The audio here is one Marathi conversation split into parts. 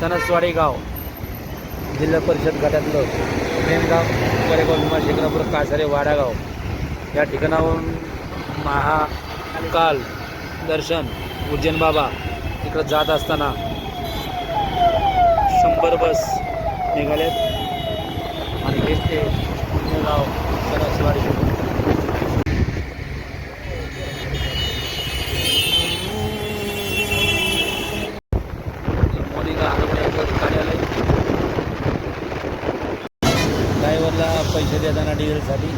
सणसवाडी गाव जिल्हा परिषद गटातलं प्रेमगाव करेगाव भीमा शेखरापूर कासारे वाडागाव. या ठिकाणाहून महाकाल दर्शन उज्जैन बाबा इकडं जात असताना शंभर बस निघालेत. आणि हेच ते गाव सणसवाडी मोनिका हनुमण्याचं कार्यालय ड्रायव्हरला पैसे देताना डिझेलसाठी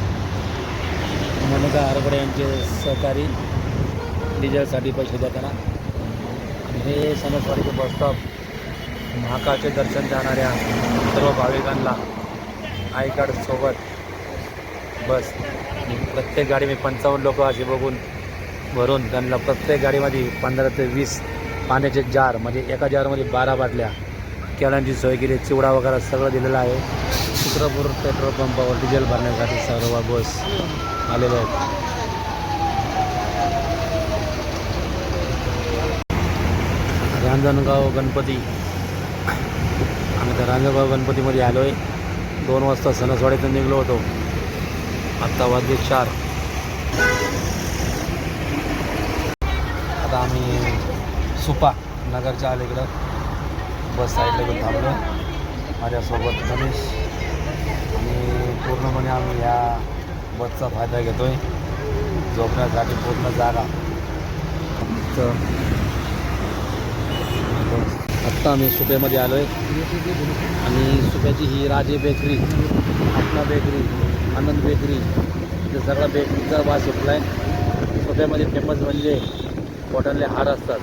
मोनिका आमचे सहकारी डिझेलसाठी पैसे देताना. हे सणसवाडीचे बसस्टॉप महाकाळचे दर्शन जाणाऱ्या सर्व भाविकांना आय कार्डसोबत बस प्रत्येक गाडी मी पंचावन्न लोक असे बघून भरून त्यांना प्रत्येक गाडीमध्ये पंधरा ते वीस पाण्याचे जार म्हणजे एका जारमध्ये बारा बाटल्या केळ्यांची सोय केली चिवडा वगैरे सगळं दिलेलं आहे. चित्रपूर पेट्रोल पंपावर डिझेल भरण्यासाठी सर्व बस आलेले आहेत. रांजणगाव गणपती. आम्ही त्या रांजणगाव गणपतीमध्ये आलो आहे दोन वाजता सणसवाडीतून निघलो होतो. आत्ता वाजले चार. आता आम्ही सुपा नगरच्या अलीकडं बस साईडला घेऊन थांबलो. माझ्यासोबत गणेश. आणि पूर्णपणे आम्ही या बसचा फायदा घेतो आहे झोपण्यासाठी पूर्ण जागा. तर आत्ता आम्ही सुप्यामध्ये आलो आहे आणि सुप्याची ही राजे बेकरी आपला बेकरी आनंद बेकरी इथे सगळा बेकरीचा वास सुटला आहे सुप्यामध्ये फेमस म्हणजे कॉटनले हार असतात.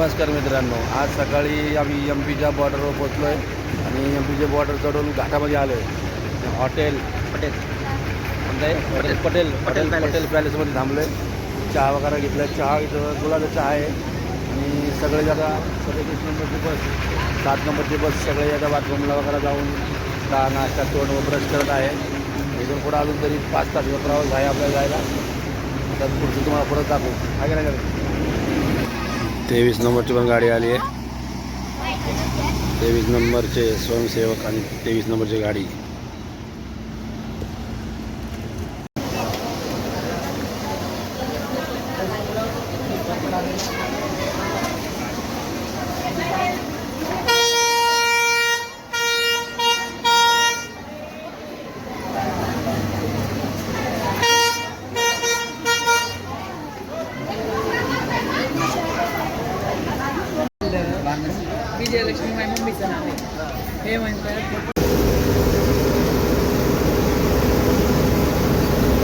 नमस्कार मित्रांनो आज सकाळी आम्ही एम पीच्या बॉर्डरवर पोचलो आहे आणि एम पीचे बॉर्डर चढून घाटामध्ये आलो आहे हॉटेल. पटेल कोणतं हॉटेल पटेल हॉटेल पटेल पॅलेसमध्ये थांबलो आहे चहा वगैरे घेतला. चहा इथं गुलाबचा चहा आहे. आणि सगळे जागा सदतीस नंबरची बस सात नंबरची बस सगळे जागा बाथरूमला वगैरे जाऊन चहा नाश्ता तोंड व ब्रश करत आहे. इथून पुढं अजून तरी पाच तासाचा प्रवास आहे आपल्याला जायला. आता पुढचं तुम्हाला पुढं दाखवू. आहे का नाही? तेवीस नंबरची पण गाडी आली आहे. तेवीस नंबरचे स्वयंसेवक आणि तेवीस नंबरची गाडी.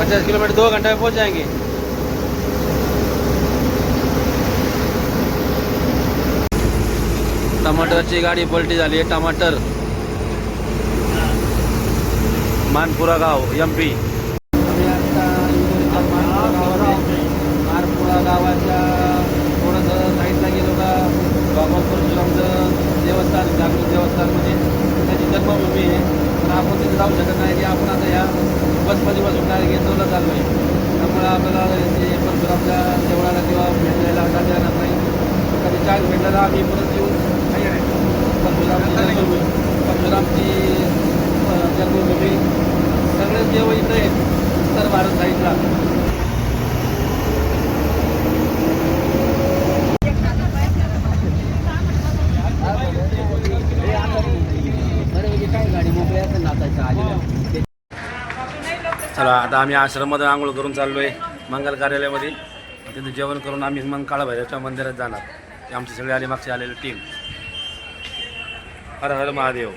पचास किलोमीटर दो घंटे में पहुँच जाएँगे। टमाटरची गाडी पलटी झाली आहे, टमाटर. मानपुरा गाँव एम पी चान्स आम्ही परत येऊ. परशुरामची परशुरामची जन्मभूमी सगळे देव इथं आहेत. उत्तर भारत साईडला. चला आता आम्ही आश्रममध्ये आंघोळ करून चाललो आहे मंगल कार्यालयामध्ये. तिथं जेवण करून आम्ही मग काळाभैरवच्या मंदिरात जाणार. आमची सगळी आली मागची आलेली टीम हर हर महादेव.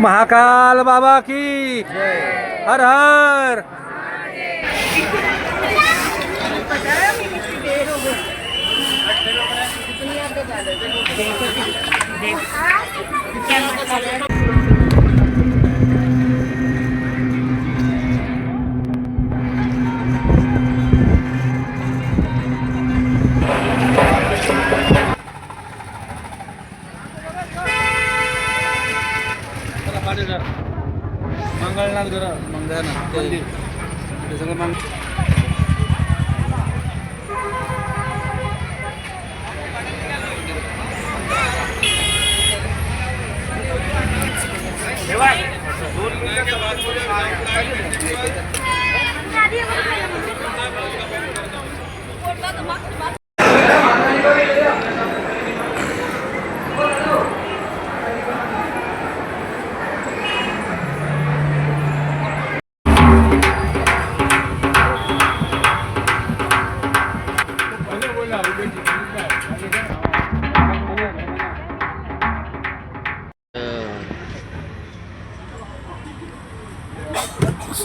महाकाल बाबा की हर हर मंगळनाथ जरा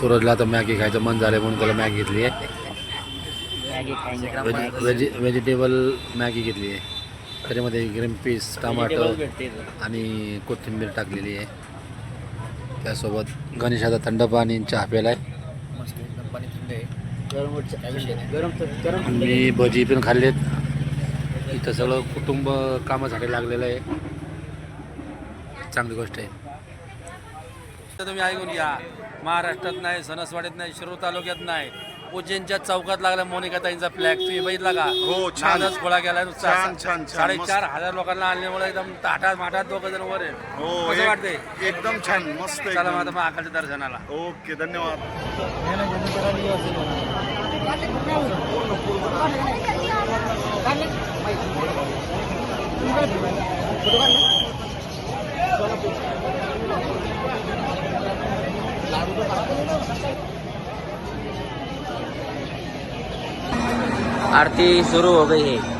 सूरजला आता मॅगी खायचं मन झालं म्हणून त्याला मॅगी घेतली आहे. व्हेज व्हेजि व्हेजिटेबल मॅगी घेतली आहे. त्याच्यामध्ये ग्रीन पीस टमाटर आणि कोथिंबीर टाकलेली आहे. त्यासोबत गणेशाचा थंड पाणी चहा प्यायला आहे. मी भजी पण खाल्लेत. इथं सगळं कुटुंब कामासाठी लागलेलं आहे. चांगली गोष्ट आहे. तर तुम्ही ऐकून घ्या. महाराष्ट्रात नाही सणसवाडीत नाही शिरूर तालुक्यात नाही. उज्जैनच्या चौकात लागला मोनिका ताईंचा फ्लॅग तुम्ही बघितला का हो, छान. नादच गोळा केला नुसता छान, छान, छान, साडेचार हजार लोकांना आणल्यामुळे एकदम ताटात माटात दोघ जण वर आहे हो कसं एक- वाटतंय? एकदम छान मस्त चला मग आता एकदम. मग आकाशच्या दर्शनाला. ओके धन्यवाद. आरती सुरू हो गई है।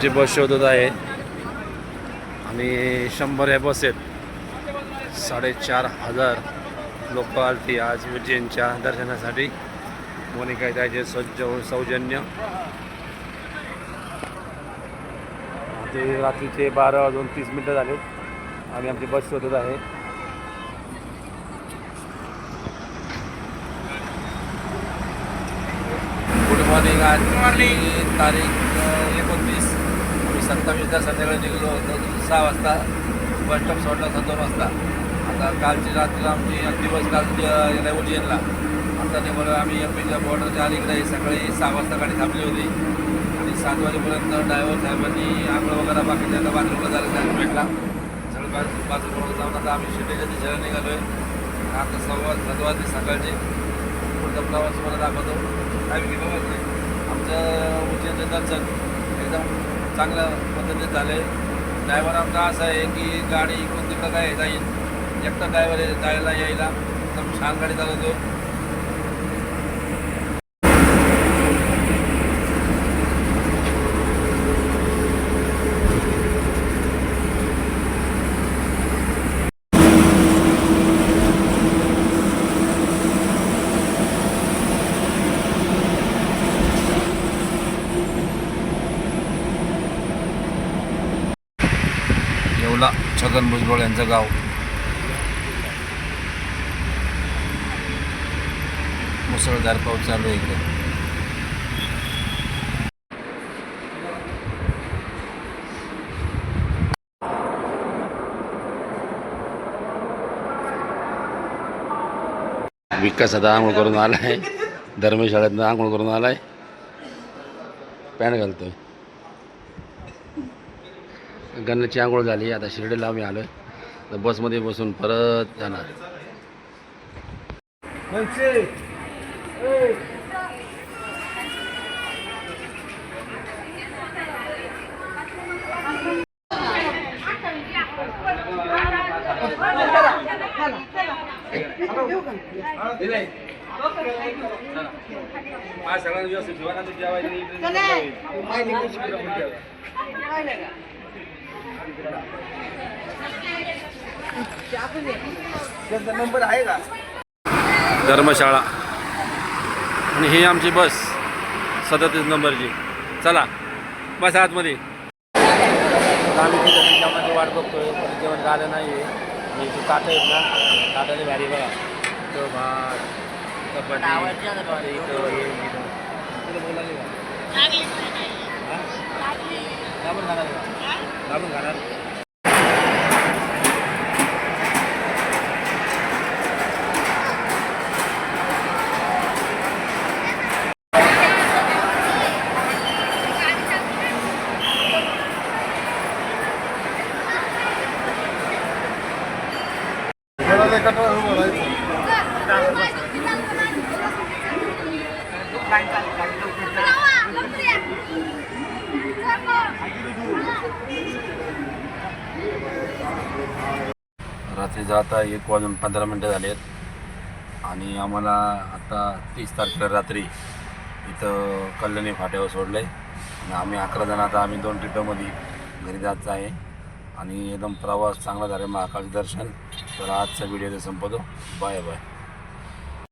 आमची बस शोधत आहे. आणि शंभर या बस आहेत साडेचार हजार लोक आलती आज उज्जैनच्या दर्शनासाठी. मोनिका त्याचे सज्ज सौजन्य. ते रात्रीचे बारा वाजून तीस मिनटं झाले. आम्ही आमची बस शोधत आहे. गुड मॉर्निंग आज. मॉर्निंग. तारीख एकोणतीस. सत्तावीसला संध्याकाळी निघलो होतो. सहा वाजता बस स्टॉप सोडला होता दोन वाजता. आता कालची रात्री आमची दिवस काल गेला उज्जैनला आता ते बरोबर आम्ही एम पीच्या बॉर्डरच्या अलीकडे सकाळी सहा वाजता गाडी थांबली होती. आणि सात वाजेपर्यंत ड्रायव्हर साहेबांनी आंघोळ वगैरे बाकी त्यांना बाथरूमला जायला टाइम भेटला. सगळं बाथरूम बाथरूमवर जाऊन आता आम्ही शिटेच्या दिशेला निघालो आहे आता सव्वा सात वाजले सकाळचे. पुढचा प्रवास मला दाखवतो. काय की आमचं उज्जैनचं दर्शन. एकदम चांगल्या पद्धतीने झालं आहे ड्रायव्हर आमचा असा आहे की गाडी इकडून तिकडं काय जाईल एकटा ड्रायव्हर आहे जायला यायला. एकदम छान गाडी चालवतो. छगन भुजबळ यांचं गाव. मुसळधार पाऊस चालू आहे इकडे. विकास आता आंघोळ करून आलाय. धर्मशाळेतनं आंघोळ करून आलाय. पॅन्ट घालतोय. गन्नाची आंघोळ झाली आता शिर्डीला आम्ही आलो तर बसमध्ये बसून परत जाणार. सगळ्यांना व्यवस्थित नंबर आहे का? धर्मशाळा. आणि ही आमची बस सदतीस नंबरची. चला बस आतमध्ये. आता आम्ही तिथं जेवणाची वाट बघतोय पण जेवण झालं नाही आहे इथे ताटं आहेत ना ताटाने भारी बघा. तो भात चपाती इथं हे तिथं आता एक वाजून पंधरा मिनटं झाले आहेत आणि आम्हाला आता तीस तारखेला रात्री इथं कल्याणी फाट्यावर सोडलं आहे आणि आम्ही अकरा जण आता आम्ही दोन ट्रिपमध्ये घरी जायचं आहे. आणि एकदम प्रवास चांगला झाला महाकाल दर्शन. तर आजचा व्हिडिओ संपवतो. Bye bye.